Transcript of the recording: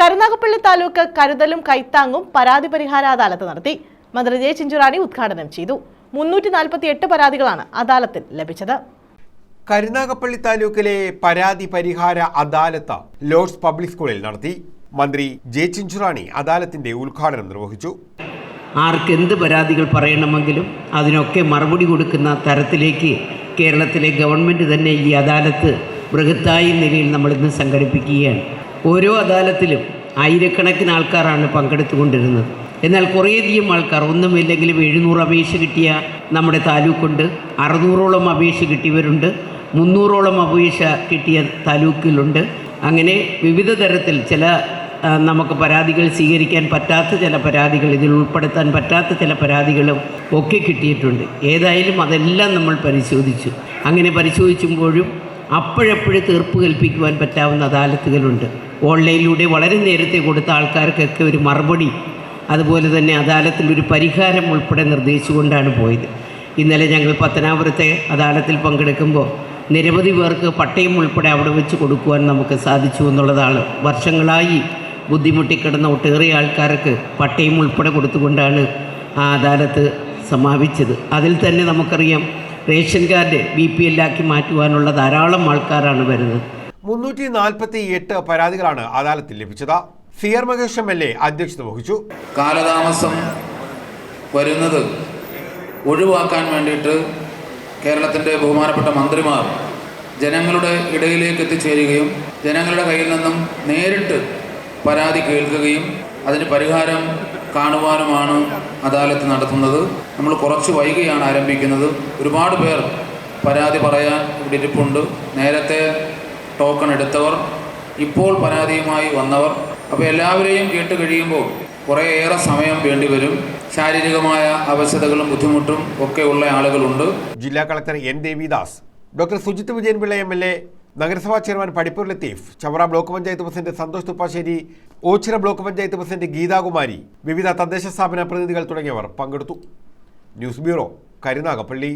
കരുനാഗപ്പള്ളി താലൂക്ക് കരുതലും കൈത്താങ്ങും പരാതി പരിഹാര അദാലത്ത് നടത്തി. മന്ത്രി ജെ ചിഞ്ചുറാണി ഉദ്ഘാടനം ചെയ്തു. മുന്നൂറ്റി നാൽപ്പത്തി എട്ട് പരാതികളാണ് അദാലത്തിൽ ലഭിച്ചത്. കരുനാഗപ്പള്ളി താലൂക്കിലെ പരാതി പരിഹാര അദാലത്ത് ലോർഡ്സ് പബ്ലിക് സ്കൂളിൽ നടത്തി. മന്ത്രി ജെ ചിഞ്ചുറാണി അദാലത്തിന്റെ ഉദ്ഘാടനം നിർവഹിച്ചു. ആർക്കെന്ത് പരാതികൾ പറയണമെങ്കിലും അതിനൊക്കെ മറുപടി കൊടുക്കുന്ന തരത്തിലേക്ക് കേരളത്തിലെ ഗവൺമെന്റ് തന്നെ ഈ അദാലത്ത് ബൃഹത്തായ നിലയിൽ നമ്മളിന്ന് സംഘടിപ്പിക്കുകയാണ്. ഓരോ അദാലത്തിലും ആയിരക്കണക്കിന് ആൾക്കാരാണ് പങ്കെടുത്തുകൊണ്ടിരുന്നത്. എന്നാൽ കുറേയധികം ആൾക്കാർ ഒന്നുമില്ലെങ്കിലും എഴുന്നൂറ് അപേക്ഷ കിട്ടിയ നമ്മുടെ താലൂക്കുണ്ട്. അറുന്നൂറോളം അപേക്ഷ കിട്ടിയവരുണ്ട്. മുന്നൂറോളം അപേക്ഷ കിട്ടിയ താലൂക്കിലുണ്ട്. അങ്ങനെ വിവിധ തരത്തിൽ ചില നമുക്ക് പരാതികൾ സ്വീകരിക്കാൻ പറ്റാത്ത ചില പരാതികൾ ഇതിൽ ഉൾപ്പെടുത്താൻ പറ്റാത്ത ചില പരാതികളും ഒക്കെ കിട്ടിയിട്ടുണ്ട്. ഏതായാലും അതെല്ലാം നമ്മൾ പരിശോധിച്ചു. അങ്ങനെ പരിശോധിക്കുമ്പോഴും അപ്പോഴപ്പോഴും തീർപ്പ് കൽപ്പിക്കുവാൻ പറ്റാവുന്ന അദാലത്തുകളുണ്ട്. ഓൺലൈനിലൂടെ വളരെ നേരത്തെ കൊടുത്ത ആൾക്കാർക്കൊക്കെ ഒരു മറുപടി അതുപോലെ തന്നെ അദാലത്തിൽ ഒരു പരിഹാരം ഉൾപ്പെടെ നിർദ്ദേശിച്ചുകൊണ്ടാണ് പോയത്. ഇന്നലെ ഞങ്ങൾ പത്തനാപുരത്തെ അദാലത്തിൽ പങ്കെടുക്കുമ്പോൾ നിരവധി പേർക്ക് പട്ടയം ഉൾപ്പെടെ അവിടെ വെച്ച് കൊടുക്കുവാൻ നമുക്ക് സാധിച്ചു എന്നുള്ളതാണ്. വർഷങ്ങളായി ബുദ്ധിമുട്ടിക്കിടന്ന ഒട്ടേറെ ആൾക്കാർക്ക് പട്ടയം ഉൾപ്പെടെ കൊടുത്തുകൊണ്ടാണ് ആ അദാലത്ത് സമാപിച്ചത്. അതിൽ തന്നെ നമുക്കറിയാം റേഷൻ കാർഡ് ബി പി എല്ലാക്കി മാറ്റുവാനുള്ള ധാരാളം ആൾക്കാരാണ് വരുന്നത്. മുന്നൂറ്റി നാൽപ്പത്തി എട്ട് പരാതികളാണ് അദാലത്തിൽ ലഭിച്ചത്. C R Mahesh M L A അധ്യക്ഷത വഹിച്ചു. കാലതാമസം വരുന്നത് ഒഴിവാക്കാൻ വേണ്ടിയിട്ട് കേരളത്തിന്റെ ബഹുമാനപ്പെട്ട മന്ത്രിമാർ ജനങ്ങളുടെ ഇടയിലേക്ക് എത്തിച്ചേരുകയും ജനങ്ങളുടെ കയ്യിൽ നിന്നും നേരിട്ട് പരാതി കേൾക്കുകയും അതിന് പരിഹാരം കാണുവാനുമാണ് അദാലത്ത് നടത്തുന്നത്. നമ്മൾ കുറച്ച് വൈകിയാണ് ആരംഭിക്കുന്നത്. ഒരുപാട് പേർ പരാതി പറയാൻ ഇവിടെ ഇരിപ്പുണ്ട്. നേരത്തെ ടോക്കൺ എടുത്തവർ ഇപ്പോൾ പരാതിയുമായി വന്നവർ. അപ്പോൾ എല്ലാവരെയും കേട്ട് കഴിയുമ്പോൾ കുറേയേറെ സമയം വേണ്ടിവരും ശാരീരികമായ അവശതകളും ബുദ്ധിമുട്ടും ഒക്കെ ഉള്ള ആളുകളുണ്ട്. ജില്ലാ collector N Devidas doctor Sujith Vijayanpillai M L A നഗരസഭാ chairman Padippur Latheef Chavara block panchayat president Santhosh Thuppassery Oachira block panchayat president Geethakumari വിവിധ തദ്ദേശ സ്ഥാപന പ്രതിനിധികൾ തുടങ്ങിയവർ പങ്കെടുത്തു. News bureau Karunagappally.